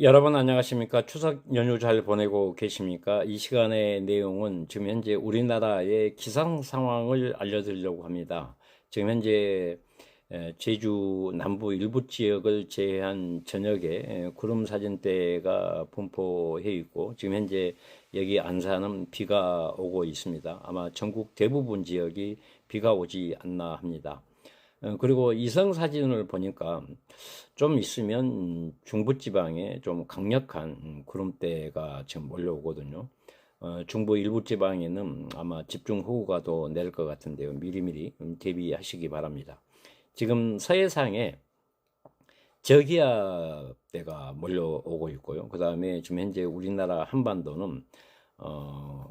여러분 안녕하십니까? 추석 연휴 잘 보내고 계십니까? 이 시간의 내용은 지금 현재 우리나라의 기상 상황을 알려드리려고 합니다. 지금 현재 에, 제주 남부 일부 지역을 제외한 저녁에 에, 구름 사진대가 분포해 있고 지금 현재 여기 안산은 비가 오고 있습니다. 아마 전국 대부분 지역이 비가 오지 않나 합니다. 어, 그리고 이성 사진을 보니까 좀 있으면 중부지방에 좀 강력한 음, 구름대가 지금 몰려오거든요. 어, 중부 일부 지방에는 아마 집중호우가 더 내릴 것 같은데요. 미리미리 음, 대비하시기 바랍니다. 지금 서해상에 저기압대가 몰려오고 있고요. 그 다음에 지금 현재 우리나라 한반도는 어,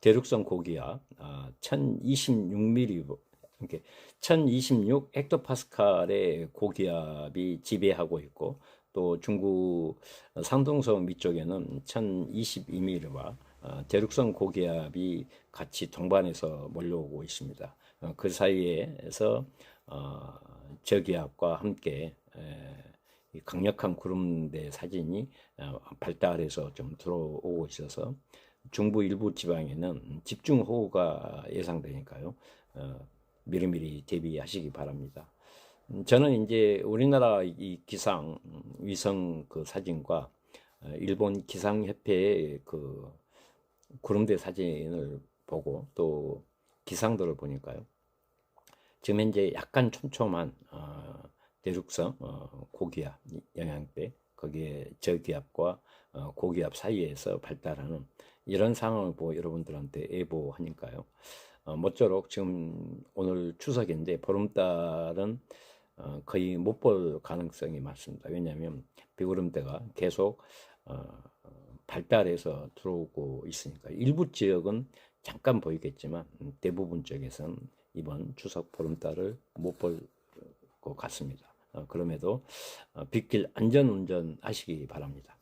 대륙성 고기압 아, 1026mm 이렇게 1026 헥토파스칼의 고기압이 지배하고 있고 또 중국 상동성 위쪽에는 1022mm와 어, 대륙성 고기압이 같이 동반해서 몰려오고 있습니다. 어, 그 사이에서 어, 저기압과 함께 강력한 구름대 사진이 어, 발달해서 좀 들어오고 있어서 중부 일부 지방에는 집중호우가 예상되니까요. 어, 미리미리 대비하시기 바랍니다. 음, 저는 이제 우리나라 이 기상 음, 위성 그 사진과 어, 일본 기상협회의 그 구름대 사진을 보고 또 기상도를 보니까요. 지금 현재 약간 촘촘한 어, 대륙성 어, 고기압 영향대 거기에 저기압과 어, 고기압 사이에서 발달하는 이런 상황을 보고 여러분들한테 예보하니까요. 어, 모쪼록 지금 오늘 추석인데 보름달은 어, 거의 못 볼 가능성이 많습니다. 왜냐하면 비구름대가 계속 어, 발달해서 들어오고 있으니까 일부 지역은 잠깐 보이겠지만 음, 대부분 지역에서는 이번 추석 보름달을 못 볼 것 같습니다. 어, 그럼에도 어, 빗길 안전 운전 하시기 바랍니다.